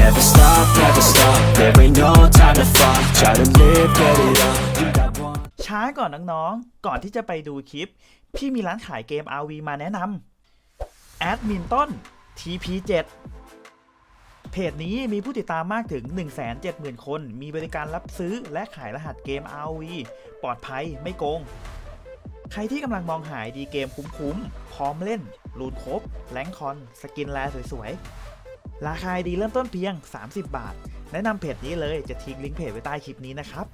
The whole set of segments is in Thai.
Never stop, never stop, there ain't no time to fall Try to live, get it up, you got one ช้าก่อนน้องๆ ก่อนที่จะไปดูคลิป พี่มีร้านขายเกม RV มาแนะนำแอดมินต้น TP7 เพจนี้มีผู้ติดตามมากถึง 170,000 คน มีบริการรับซื้อและขายรหัสเกม RV ปลอดภัยไม่โกง ใครที่กำลังมองหายดีเกมคุ้มๆ พร้อมเล่น รูนครบแรงคอน สกินแลสวยๆ ราคาดีเริ่มต้นเพียง 30 บาท แนะนำเพจนี้เลยจะทิ้งลิงก์เพจไว้ใต้คลิปนี้นะครับ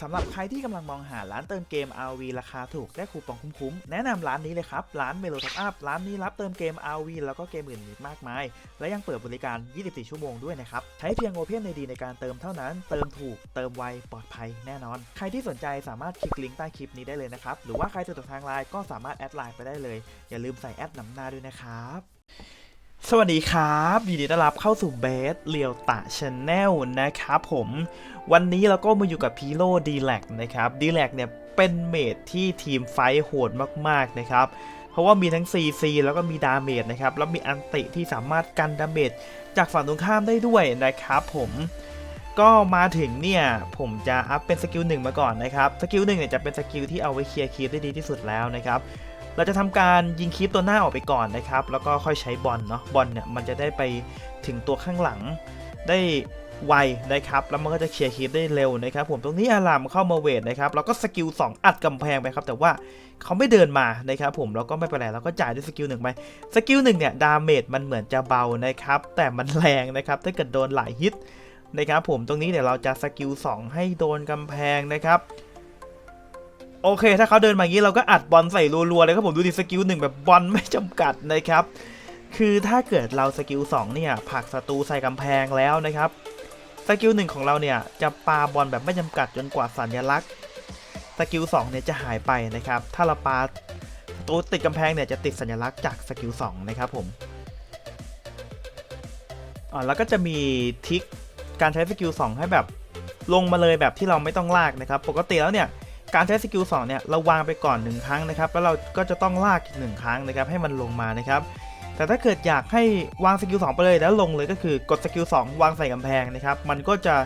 สำหรับใครที่กำลังมองหาร้านเติมเกม RV ราคาถูกและคูปองคุ้มๆ แนะนำร้านนี้เลยครับ ร้านเมโลท็อปอัพร้านนี้รับเติมเกม RV แล้วก็เกมอื่นอีกมากมาย และยังเปิดบริการ 24 ชั่วโมงด้วยนะครับ ใช้เพียง Open ID ในการเติมเท่านั้น เติมถูกเติมไวปลอดภัยแน่นอน ใครที่สนใจสามารถคลิกลิงก์ใต้คลิปนี้ได้เลยนะครับ หรือว่าใครสะดวกทางไลน์ก็สามารถแอดไลน์ไปได้เลย อย่าลืมใส่แอดนำหน้าด้วยนะครับ สวัสดีครับยินดีต้อนรับเข้าสู่เบสเรียวตะชาแนลนะครับผมวันนี้เราก็มาอยู่กับพีโ o ดีแลกนะครับดีแลกเนี่ยเป็นเมดที่ทีมไฟโหดมากๆนะครับ เพราะว่ามีทั้ง CC แล้วก็มีดาเมจนะครับ แล้วมีอันติที่สามารถกันดาเมจจากฝั่งตรงข้ามได้ด้วยนะครับผมก็มาถึงเนี่ย ผมจะอัพเป็นสกิลหนึ่งมาก่อนนะครับ สกิลหนึ่งเนี่ยจะเป็นสกิลที่เอาไว้เคลียร์คีปได้ดีที่สุดแล้วนะครับ เราจะทำการยิงคลิปตัวหน้าออกไปก่อนนะครับ แล้วก็ค่อยใช้บอลเนาะบอลเนี่ยมันจะได้ไปถึงตัวข้างหลังได้ไวนะครับ แล้วมันก็จะเคลียร์คลิปได้เร็วนะครับ ผมตรงนี้อารามเข้ามาเวทนะครับแล้วก็สกิล2อัดกำแพงไปครับ แต่ว่าเขาไม่เดินมานะครับ ผมแล้วก็ไม่เป็นไรเราก็จ่ายด้วยสกิลหนึ่งไปสกิลหนึ่งเนี่ยดาเมจมันเหมือนจะเบานะครับ แต่มันแรงนะครับถ้าเกิดโดนหลายฮิตนะครับ ผมตรงนี้เดี๋ยวเราจะสกิล2ให้โดนกำแพงนะครับ โอเค ถ้าเขาเดินมาอย่างนี้เราก็อัดบอลใส่รัวๆเลยครับผมดูดิสกิลหนึ่งแบบบอลไม่จำกัดนะครับ คือถ้าเกิดเราสกิล2เนี่ยผักศัตรูใส่กำแพงแล้วนะครับสกิลหนึ่งของเราเนี่ยจะปาบอลแบบไม่จำกัดจนกว่าสัญลักษณ์สกิล2เนี่ยจะหายไปนะครับ ถ้าเราปาตัวติดกำแพงเนี่ยจะติดสัญลักษณ์จากสกิล2นะครับผมอ๋อแล้วก็จะมีทิกการใช้สกิล2ให้แบบลงมาเลยแบบที่เราไม่ต้องลากนะครับ ปกติแล้วเนี่ย การใช้สกิล2เนี่ยเราวางไปก่อน 1 ครั้งนะครับ แล้วเราก็จะต้องลากอีก1ครั้งนะครับให้มันลงมานะครับแต่ถ้าเกิดอยากให้วางสกิล2ไปเลยแล้วลงเลยก็คือกดสกิล2วางใส่กำแพงนะครับมันก็จะ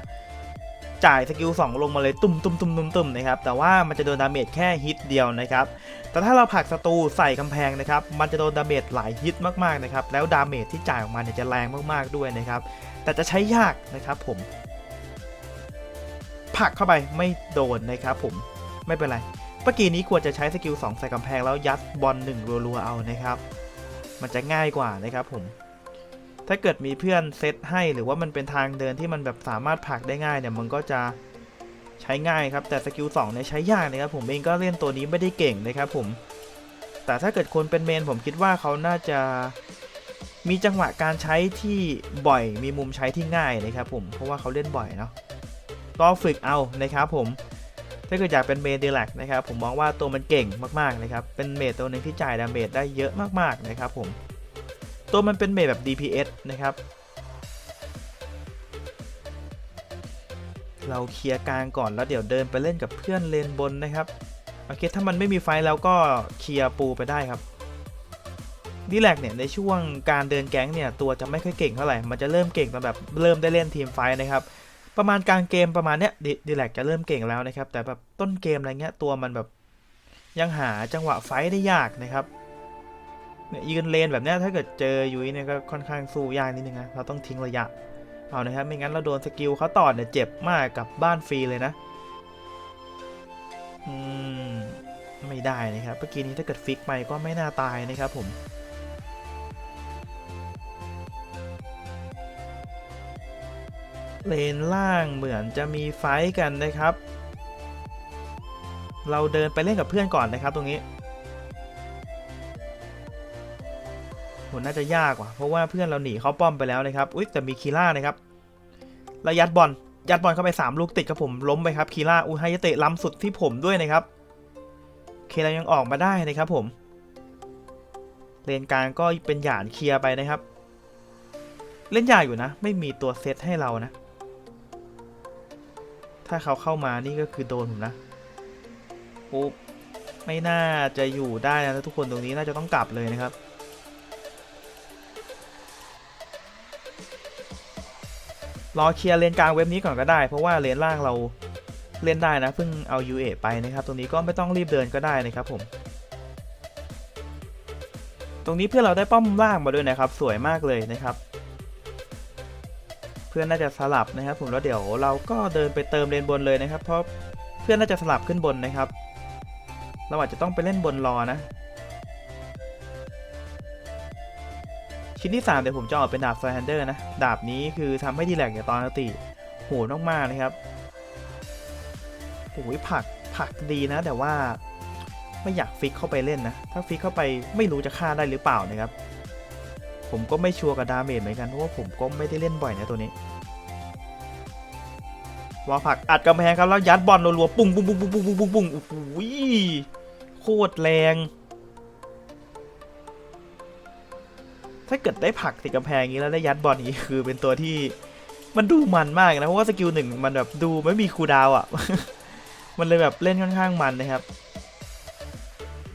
จ่ายสกิล2ลงมาเลยตุ้มตุ้มตุ้มตุ้มตุ้มนะครับแต่ว่ามันจะโดนดาเมจแค่ฮิตเดียวนะครับแต่ถ้าเราผลักศัตรูใส่กำแพงนะครับมันจะโดนดาเมจหลายฮิตมากๆนะครับแล้วดาเมจที่จ่ายออกมาเนี่ยจะแรงมากๆด้วยนะครับแต่จะใช้ยากนะครับผมผลักเข้าไปไม่โดนนะครับผม ไม่เป็นไรเมื่อกี้นี้ควรจะใช้สกิล2ใส่กำแพงแล้วยัดบอล1รัวๆเอานะครับ มันจะง่ายกว่านะครับผม ถ้าเกิดมีเพื่อนเซตให้หรือว่ามันเป็นทางเดินที่มันแบบสามารถผลักได้ง่ายเนี่ยมันก็จะใช้ง่ายครับ แต่สกิล2เนี่ยใช้ยากนะครับ ผมเองก็เล่นตัวนี้ไม่ได้เก่งนะครับผม แต่ถ้าเกิดคนเป็นเมนผมคิดว่าเขาน่าจะมีจังหวะการใช้ที่บ่อย มีมุมใช้ที่ง่ายนะครับผม เพราะว่าเขาเล่นบ่อยเนาะ ก็ฝึกเอานะครับผม ถ้าเกิดอยากเป็นเมดเดลักนะครับผมมองว่าตัวมันเก่งมากๆนะครับเป็นเมดตัวหนึงที่จ่ายดาเมจได้เยอะมากๆนะครับผมตัวมันเป็นเมดแบบ DPS นะครับเราเคลียร์กลางก่อนแล้วเดี๋ยวเดินไปเล่นกับเพื่อนเลนบนนะครับโอเคถ้ามันไม่มีไฟแล้วก็เคลียร์ปูไปได้ครับดีแลกเนี่ยในช่วงการเดินแก๊งเนี่ยตัวจะไม่ค่อยเก่งเท่าไหร่ มันจะเริ่มเก่งตอนแบบเริ่มได้เล่นทีมไฟนะครับ ประมาณกลางเกมประมาณเนี้ยดีแลกจะเริ่มเก่งแล้วนะครับ แต่แบบต้นเกมอะไรเงี้ยตัวมันแบบยังหาจังหวะไฟได้ยากนะครับเนี่ยยืนเลนแบบเนี้ยถ้าเกิดเจอยุ้ยเนี่ยก็ค่อนข้างสู้ยากนิดนึงนะเราต้องทิ้งระยะเอานะครับไม่งั้นเราโดนสกิลเขาต่อเนี่ยเจ็บมากกับบ้านฟรีเลยนะอืมไม่ได้นะครับเมื่อกี้นี้ถ้าเกิดฟิกไปก็ไม่น่าตายนะครับผม เลนล่างเหมือนจะมีไฟกันนะครับ เราเดินไปเล่นกับเพื่อนก่อนนะครับตรงนี้โหน่าจะยากว่ะเพราะว่าเพื่อนเราหนีเข้าป้อมไปแล้วนะครับ อุ๊ยแต่มีคีล่านะครับเรายัดบอลยัดบอลเข้าไป 3 ลูกติดครับผมล้มไปครับคีร่าอุฮายเตะล้ำสุดที่ผมด้วยนะครับเคเรายังออกมาได้นะครับผม เลนกลางก็เป็นหยานเคลียร์ไปนะครับ เล่นยากอยู่นะ ไม่มีตัวเซตให้เรานะ ถ้าเขาเข้ามานี่ก็คือโดนผมนะโอ้ไม่น่าจะอยู่ได้นะทุกคนตรงนี้น่าจะต้องกลับเลยนะครับ รอเคลียร์เลนกลางเว็บนี้ก่อนก็ได้ เพราะว่าเลนล่างเราเล่นได้นะเพิ่งเอา UA ไปนะครับ ตรงนี้ก็ไม่ต้องรีบเดินก็ได้นะครับผม ตรงนี้เพื่อนเราได้ป้อมล่างมาด้วยนะครับ สวยมากเลยนะครับ เพื่อนน่าจะสลับนะครับ ผมแล้วเดี๋ยวเราก็เดินไปเติมเลนบนเลยนะครับ เพราะเพื่อนน่าจะสลับขึ้นบนนะครับ เราอาจจะต้องไปเล่นบนรอนะ ชิ้นที่ 3 เดี๋ยวผมจะออกเป็นดาบไฟฮันเดอร์นะ ดาบนี้คือทำให้ดีแลกอย่างตอนปกติโหดมากๆนะครับโอ้ยผักผักดีนะ แต่ว่าไม่อยากฟิกเข้าไปเล่นนะ ถ้าฟิกเข้าไปไม่รู้จะฆ่าได้หรือเปล่านะครับ ผมก็ไม่ชัวร์กับดาเมจเหมือนกัน เพราะว่าผมก็ไม่ได้เล่นบ่อยนะตัวนี้วาผักอัดกำแพงครับ แล้วยัดบอลรัวๆปุ้งปุ้งปุ้งปุ้งปุ้งปุ้งปุ้งปุ้งโอ้โหโคตรแรง ถ้าเกิดได้ผักติดกำแพงอย่างนี้แล้วได้ยัดบอลอย่างนี้คือเป็นตัวที่มันดูมันมากนะ เพราะว่าสกิลหนึ่งมันแบบดูไม่มีคูดาวอะ มันเลยแบบเล่นค่อนข้างมันนะครับ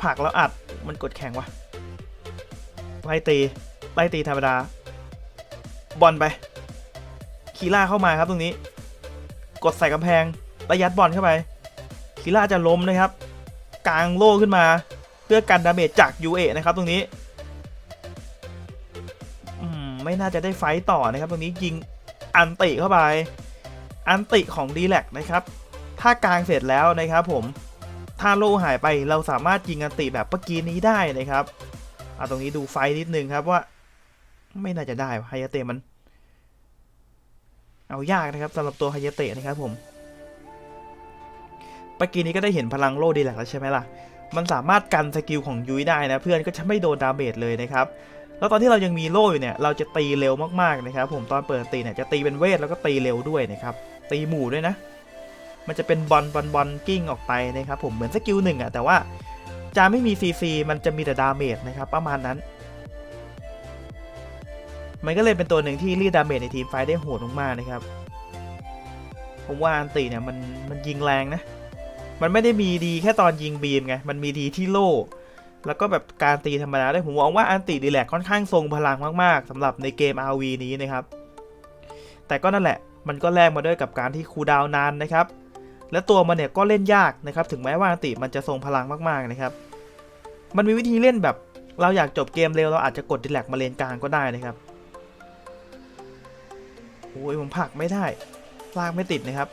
ผักแล้วอัดมันกดแข็งวะไล่ตี ไล่ตีธรรมดา บอลไปคีล่าเข้ามาครับตรงนี้ กดใส่กำแพงแล้วยัดบอลเข้าไปคีล่าจะล้มนะครับ กลางโล่ขึ้นมา เพื่อกันดาเมจจากยูเอนะครับตรงนี้ไม่น่าจะได้ไฟต่อนะครับ ตรงนี้ยิงอันติเข้าไป อันติของดีแลกนะครับ ถ้ากลางเสร็จแล้วนะครับผมถ้าโล่หายไปเราสามารถยิงอันติแบบเมื่อกี้นี้ได้นะครับเอาตรงนี้ดูไฟนิดนึงครับว่า ไม่น่าจะได้ไฮยาเตะมัน เอายากนะครับสำหรับตัวไฮยาเตะนะครับผมเมื่อกี้นี้ก็ได้เห็นพลังโลดีแลกแล้วใช่ไหมล่ะ มันสามารถกันสกิลของยุ้ยได้นะเพื่อนก็จะไม่โดนดาเมจเลยนะครับ แล้วตอนที่เรายังมีโล่อยู่เนี่ยเราจะตีเร็วมากๆนะครับผมตอนเปิดตีเนี่ยจะตีเป็นเวทแล้วก็ตีเร็วด้วยนะครับตีหมู่ด้วยนะ มันจะเป็นบอลบอลบอลกิ้งออกไปนะครับผมเหมือนสกิลหนึ่งอะแต่ว่าจะไม่มีซีซีมันจะมีแต่ดาเมจนะครับประมาณนั้น มันก็เลยเป็นตัวหนึ่งที่รีดดาเมจในทีมไฟได้โหดมากๆนะครับ ผมว่าอันติเนี่ยมันมันยิงแรงนะ มันไม่ได้มีดีแค่ตอนยิงบีมไง มันมีดีที่โล่ แล้วก็แบบการตีธรรมดาด้วยผมมองว่าอันติดีแลกค่อนข้างทรงพลังมากๆสำหรับในเกม RV นี้นะครับ แต่ก็นั่นแหละ มันก็แลกมาด้วยกับการที่คูดาวน์นานนะครับ และตัวมันเนี่ยก็เล่นยากนะครับ ถึงแม้ว่าอันติมันจะทรงพลังมากๆนะครับ มันมีวิธีเล่นแบบเราอยากจบเกมเร็วเราอาจจะกดดีแลกมาเลนกลางก็ได้นะครับ โอ้ยผมผลักไม่ได้ลากไม่ติดนะครับ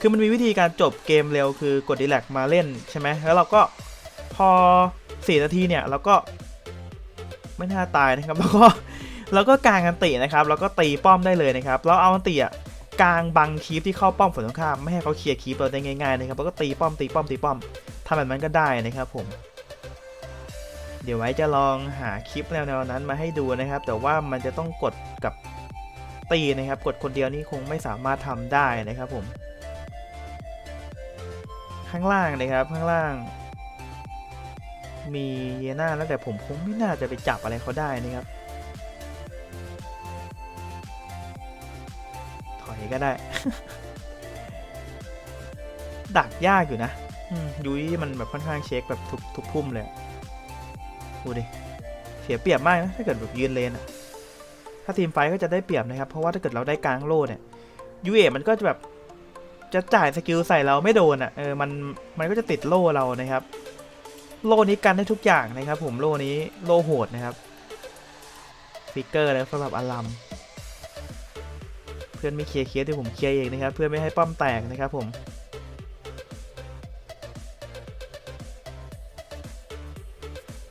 คือมันมีวิธีการจบเกมเร็วคือกดดีแลกมาเล่นใช่ไหมแล้วเราก็พอ 4 นาทีเนี่ยเราก็ไม่น่าตายนะครับ แล้วก็แล้วก็กางอันตินะครับ แล้วก็ตีป้อมได้เลยนะครับแล้วเอาอันติอะกางบังคีปที่เข้าป้อมฝ่ายตรงข้ามไม่ให้เขาเคลียร์คีปเราได้ง่ายๆนะครับแล้วก็ตีป้อมตีป้อมตีป้อมทำแบบนั้นก็ได้นะครับผม ดี๋ยวไว้จะลองหาคลิปแนวๆนั้นมาให้ดูนะครับ แต่ว่ามันจะต้องกดกับตีนะครับ กดคนเดียวนี่คงไม่สามารถทำได้นะครับผม ข้างล่างนะครับข้างล่าง มีเยน่าแล้วแต่ผมคงไม่น่าจะไปจับอะไรเขาได้นะครับ ถอยก็ได้ ดักยากอยู่นะยุ้ยมันแบบค่อนข้างเช็คแบบทุกทุกพุ่มเลย ดูดิ เสียเปรียบมากนะถ้าเกิดแบบยืนเลนอะถ้าทีมไฟก็จะได้เปรียบนะครับ เพราะว่าถ้าเกิดเราได้กลางโล่เนี่ยยูเอมันก็จะแบบจะจ่ายสกิลใส่เราไม่โดนอะ่ะเออมันมันก็จะติดโล่เรานะครับ โล่นี้กันได้ทุกอย่างนะครับ ผมโล่นี้โล่โหดนะครับฟิกเกอร์แล้วสำหรับอลัมเพื่อนไม่เคลียร์เคลียร์ที่ผมเคลียร์เองนะครับ เพื่อไม่ให้ป้อมแตกนะครับผม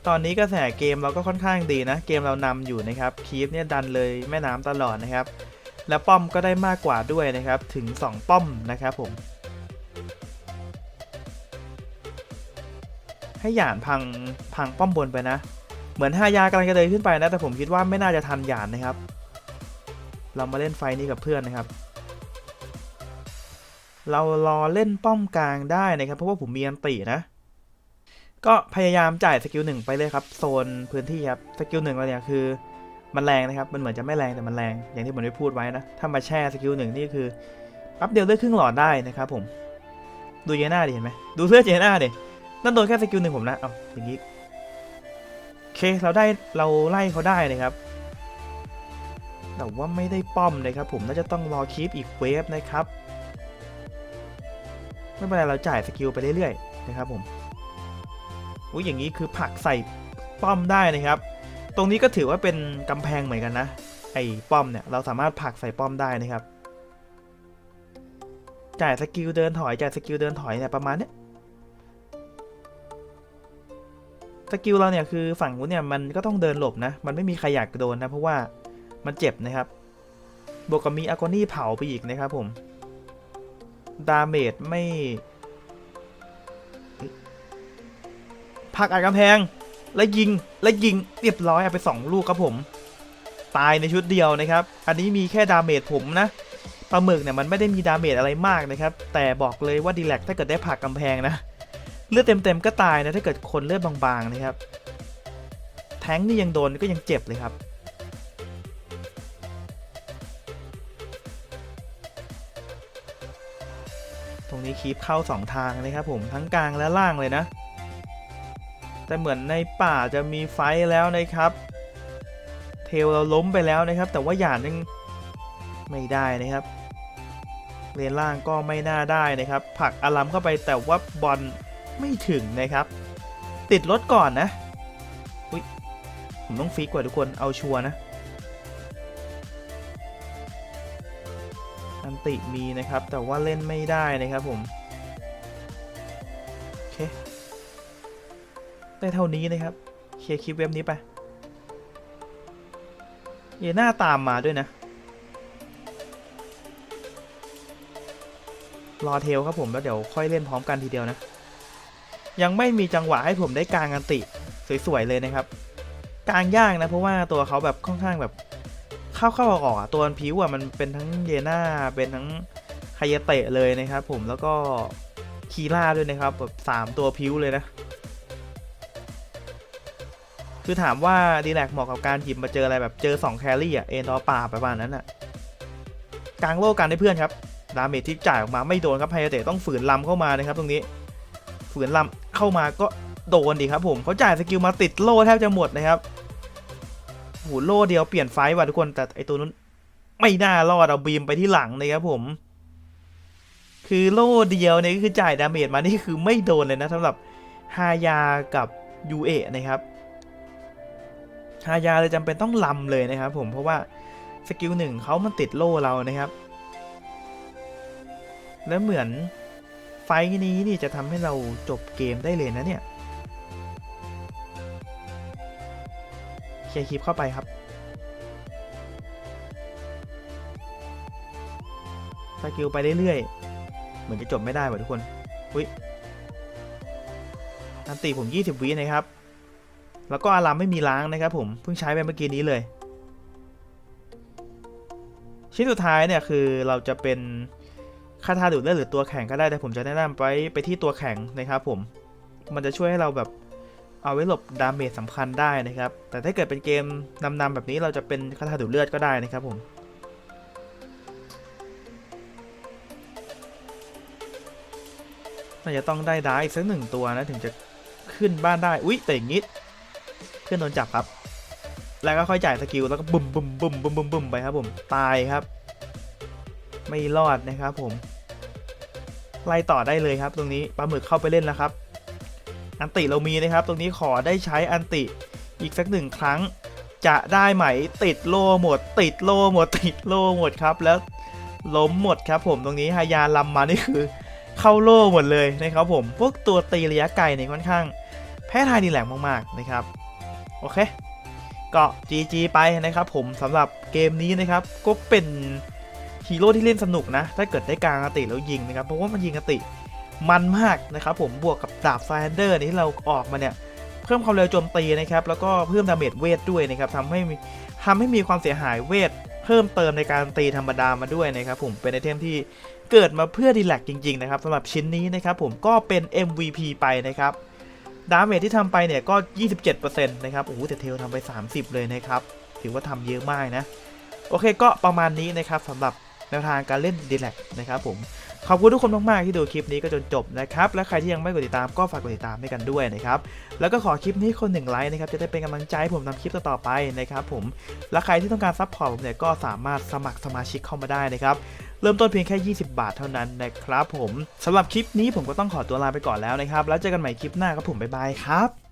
ตอนนี้กระแสเกมเราก็ค่อนข้างดีนะ เกมเรานำอยู่นะครับคีฟเนี่ยดันเลยแม่น้ำตลอดนะครับ และป้อมก็ได้มากกว่าด้วยนะครับถึง 2 ป้อมนะครับผม ให้หยานพังพังป้อมบนไปนะ เหมือนฮายากำลังจะเดินขึ้นไปนะแต่ผมคิดว่าไม่น่าจะทันหยานนะครับ เรามาเล่นไฟนี้กับเพื่อนนะครับ เรารอเล่นป้อมกลางได้นะครับ เพราะว่าผมมีอันตินะ ก็พยายามจ่ายสกิลหนึ่งไปเลยครับโซนพื้นที่ครับสกิลหนึ่งเราเนี่ยคือมันแรงนะครับมันเหมือนจะไม่แรงแต่มันแรงอย่างที่ผมได้พูดไว้นะถ้ามาแช่สกิลหนึ่งนี่คือแป๊บเดียวเลือดครึ่งหลอดได้นะครับผมดูเจน่าดิเห็นไหมดูเลือเจน่าดินั่นโดนแค่สกิลหนึ่งผมนะเอาอย่างนี้โอเคเราได้เราไล่เขาได้นะครับ แต่ว่าไม่ได้ป้อมนะครับผมน่าจะต้องรอคีปอีกเวฟนะครับ ไม่เป็นไรเราจ่ายสกิลไปเรื่อยๆนะครับผม อุ้ยอย่างนี้คือผักใส่ป้อมได้นะครับ ตรงนี้ก็ถือว่าเป็นกำแพงเหมือนกันนะ ไอ้ป้อมเนี่ยเราสามารถผักใส่ป้อมได้นะครับ จ่ายสกิลเดินถอยจ่ายสกิลเดินถอยเนี่ยประมาณเนี้ยสกิลเราเนี่ยคือฝั่งนู้นเนี่ยมันก็ต้องเดินหลบนะ มันไม่มีใครอยากโดนนะเพราะว่ามันเจ็บนะครับ บวกกับมีอากอนี่เผาไปอีกนะครับผม ดาเมจไม่ ผักอัดกำแพง แล้วยิงแล้วยิงเรียบร้อยอาไปสองลูกครับผม ตายในชุดเดียวนะครับ อันนี้มีแค่ดาเมจผมนะปลาหมึกเนี่ยมันไม่ได้มีดาเมจอะไรมากนะครับ แต่บอกเลยว่าดีแลกถ้าเกิดได้ผักกำแพงนะเลือดเต็มๆก็ตายนะถ้าเกิดคนเลือดบางๆนะครับ แท้งนี่ยังโดนก็ยังเจ็บเลยครับตรงนี้คีบเข้าสองทางนะครับผมทั้งกลางและล่างเลยนะ แต่เหมือนในป่าจะมีไฟแล้วนะครับ เทลเราล้มไปแล้วนะครับ แต่ว่าหยาดยังไม่ได้นะครับเลนล่างก็ไม่น่าได้นะครับผลักอารัมเข้าไปแต่ว่าบอลไม่ถึงนะครับ ติดรถก่อนนะอุยผมต้องฟิกกว่าทุกคนเอาชัวนะ อันติมีนะครับแต่ว่าเล่นไม่ได้นะครับผม โอเค ได้เท่านี้นะครับ เคลียร์คลิปเว็บนี้ไป เยน่าตามมาด้วยนะ รอเทลครับผมแล้วเดี๋ยวค่อยเล่นพร้อมกันทีเดียวนะ ยังไม่มีจังหวะให้ผมได้กลางอันติ สวย ๆ เลยนะครับกลางยากนะ เพราะว่าตัวเขาแบบค่อนข้างแบบเข้าเข้าออกๆตัวผิวอะมันเป็นทั้งเยน่าเป็นทั้งไฮยเตะเลยนะครับผมแล้วก็คีล่าด้วยนะครับแบบสามตัวผิวเลยนะ คือถามว่าดีแลกเหมาะกับการหยิบมาเจออะไรแบบเจอ 2 แครี่อะ เอ็นดอป่าประมาณนั้นอะกลางโลกกันให้เพื่อนครับ ดาเมจที่จ่ายออกมาไม่โดนครับไฮเตะต้องฝืนลำเข้ามานะครับตรงนี้ ฝืนลำเข้ามาก็โดนดีครับผมเขาจ่ายสกิลมาติดโล่แทบจะหมดนะครับโหโล่เดียวเปลี่ยนไฟว่ะทุกคนแต่ไอตัวนั้นไม่น่ารอดเอาบีมไปที่หลังเลยครับผม คือโล่เดียวเนี่ยก็คือจ่ายดาเมจมานี่คือไม่โดนเลยนะสำหรับฮายากับยูเอะนะครับายาเลยจำเป็นต้องลำเลยนะครับผมเพราะว่าสกิลหนึ่งเขามันติดโล่เรานะครับ แล้วเหมือนไฟนี้นี่จะทำให้เราจบเกมได้เลยนะเนี่ยเคลียร์คลิปเข้าไปครับสกิลไปเรื่อยๆ เหมือนจะจบไม่ได้ว่ะทุกคน อุ้ยอันตีผม 20 วินะครับ แล้วก็อารามไม่มีล้างนะครับผมเพิ่งใช้ไปเมื่อกี้นี้เลย ชิ้นสุดท้ายเนี่ยคือเราจะเป็นคาถาดูดเลือดหรือตัวแข็งก็ได้แต่ผมจะแนะนำไปไปที่ตัวแข็งนะครับผมมันจะช่วยให้เราแบบเอาไว้หลบดาเมจสำคัญได้นะครับ แต่ถ้าเกิดเป็นเกมนำๆแบบนี้เราจะเป็นคาถาดูดเลือดก็ได้นะครับผม น่าจะต้องได้ดาอีกสักหนึ่งตัวนะถึงจะขึ้นบ้านได้ อุ๊ยแต่อย่างงี้ พื่อนโดนจับครับ แล้วก็ค่อยจ่ายสกิลแล้วก็บุ่มบุ่มบุ่มบุ่มบุ่มบุ่มไปครับผม ตายครับ ไม่รอดนะครับผม ไล่ต่อได้เลยครับ ตรงนี้ปลาหมึกเข้าไปเล่นแล้วครับ อันติเรามีนะครับ ตรงนี้ขอได้ใช้อันติอีกสักหนึ่งครั้ง จะได้ไหมติดโล่หมด ติดโล่หมด ติดโล่หมดครับ แล้วล้มหมดครับผมตรงนี้ฮายาลำมานี่คือเข้าโล่หมดเลยนะครับผม พวกตัวตีระยะไกลเนี่ยค่อนข้าง แพ้ทายดีแหลงมากๆนะครับ โอเค ก็ GG ไปนะครับผมสำหรับเกมนี้นะครับ ก็เป็นฮีโร่ที่เล่นสนุกนะ ถ้าเกิดได้กลางอติแล้วยิงนะครับ เพราะว่ามันยิงอติมันมากนะครับผมบวกกับดาบไฟแฮนเดอร์ที่เราออกมาเนี่ย เพิ่มความเร็วโจมตีนะครับ แล้วก็เพิ่มดาเมจเวทด้วยนะครับทำให้มีทำให้มีความเสียหายเวท เพิ่มเติมในการตีธรรมดามาด้วยนะครับผมเป็นไอเทมที่เกิดมาเพื่อดีแลกจริงๆนะครับสำหรับชิ้นนี้นะครับผมก็เป็น MVP ไปนะครับ ดาเมจที่ทำไปเนี่ยก็ 27%นะครับ โอ้โหแต่เทลทำไป 30 เลยนะครับ ถือว่าทำเยอะมากนะ โอเคก็ประมาณนี้นะครับสำหรับ แนวทางการเล่นดีแลกนะครับผมขอบคุณทุกคนมากๆที่ดูคลิปนี้ก็จนจบนะครับและใครที่ยังไม่กดติดตามก็ฝากกดติดตามให้กันด้วยนะครับแล้วก็ขอคลิปนี้คนหนึ่งไลค์นะครับจะได้เป็นกำลังใจให้ผมทำคลิปต่อๆไปนะครับผมและใครที่ต้องการซัพพอร์ตผมเนี่ยก็สามารถสมัครสมาชิกเข้ามาได้นะครับเริ่มต้นเพียงแค่ 20 บาทเท่านั้นนะครับผมสำหรับคลิปนี้ผมก็ต้องขอตัวลาไปก่อนแล้วนะครับแล้วเจอกันใหม่คลิปหน้าครับผมบ๊ายบายครับ